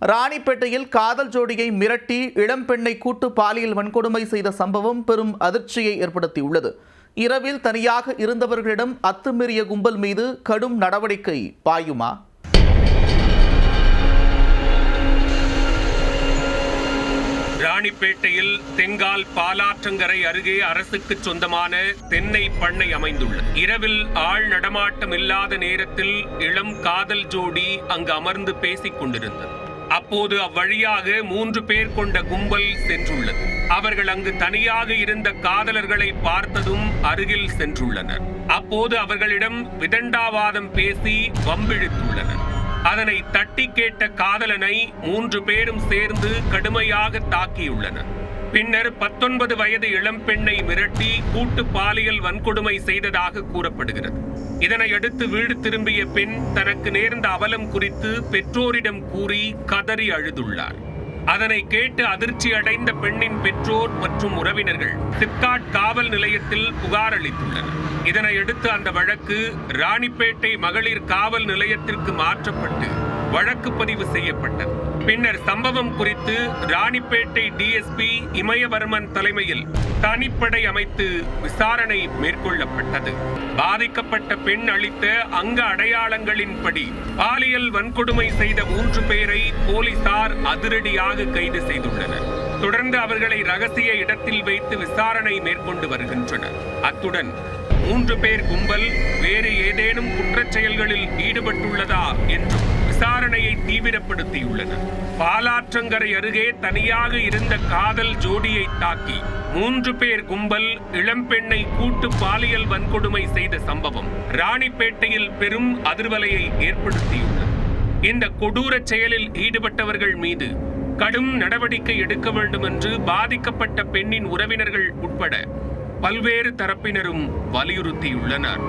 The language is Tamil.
ராணிப்பேட்டையில் காதல் ஜோடியை மிரட்டி இளம்பெண்ணை கூட்டு பாலியல் வன்கொடுமை செய்த சம்பவம் பெரும் அதிர்ச்சியை ஏற்படுத்தியுள்ளது. இரவில் தனியாக இருந்தவர்களிடம் அத்துமீறிய கும்பல் மீது கடும் நடவடிக்கை பாயுமா? ராணிப்பேட்டையில் தெங்கால் பாலாற்றங்கரை அருகே அரசுக்கு சொந்தமான தென்னை பண்ணை அமைந்துள்ளது. இரவில் ஆள் நடமாட்டம் இல்லாத நேரத்தில் இளம் காதல் ஜோடி அங்கு அமர்ந்து பேசிக் கொண்டிருந்தது. அப்போது அவ்வழியாக மூன்று பேர் கொண்ட கும்பல் சென்றுள்ளது. அவர்கள் அங்கு தனியாக இருந்த காதலர்களை பார்த்ததும் அருகில் சென்றுள்ளனர். அப்போது அவர்களிடம் விதண்டாவாதம் பேசி வம்பிழுத்துள்ளனர். அதனை தட்டி கேட்ட காதலனை மூன்று பேரும் சேர்ந்து கடுமையாக தாக்கியுள்ளனர். பின்னர் பத்தொன்பது வயது இளம்பெண்ணை மிரட்டி கூட்டு பாலியல் வன்கொடுமை செய்ததாக கூறப்படுகிறது. இதனையடுத்து வீடு திரும்பிய பெண் தனக்கு நேர்ந்த அவலம் குறித்து பெற்றோரிடம் கூறி கதறி அழுதுள்ளார். அதனை கேட்டு அதிர்ச்சி அடைந்த பெண்ணின் பெற்றோர் மற்றும் உறவினர்கள் சிப்காட் காவல் நிலையத்தில் புகார் அளித்துள்ளனர். இதனையடுத்து அந்த வழக்கு ராணிப்பேட்டை மகளிர் காவல் நிலையத்திற்கு மாற்றப்பட்டு வழக்கு பதிவு செய்யப்பட்டது. பின்னர் சம்பவம் குறித்து ராணிப்பேட்டை டிஎஸ்பி இமயவர்மன் தலைமையில் தனிப்படை அமைத்து விசாரணை மேற்கொள்ளப்பட்டது. பாதிக்கப்பட்ட பெண் அளித்த அங்க அடையாளங்களின்படி பாலியல் வன்கொடுமை செய்த மூன்று பேரை போலீசார் அதிரடியாக கைது செய்துள்ளனர். தொடர்ந்து அவர்களை ரகசிய இடத்தில் வைத்து விசாரணை மேற்கொண்டு வருகின்றனர். அத்துடன் மூன்று பேர் கும்பல் வேறு ஏதேனும் குற்றச் செயல்களில் ஈடுபட்டுள்ளதா என்றும் விசாரணையை தீவிரப்படுத்தியுள்ளனர் பாலாற்றங்கரை அருகே தனியாக இருந்த காதல் ஜோடியை தாக்கி மூன்று பேர் கும்பல் இளம்பெண்ணை கூட்டு பாலியல் வன்கொடுமை செய்த சம்பவம் ராணிப்பேட்டையில் பெரும் அதிர்வலையை ஏற்படுத்தியுள்ளது. இந்த கொடூர செயலில் ஈடுபட்டவர்கள் மீது கடும் நடவடிக்கை எடுக்க வேண்டும் என்று பாதிக்கப்பட்ட பெண்ணின் உறவினர்கள் உட்பட பல்வேறு தரப்பினரும் வலியுறுத்தியுள்ளனர்.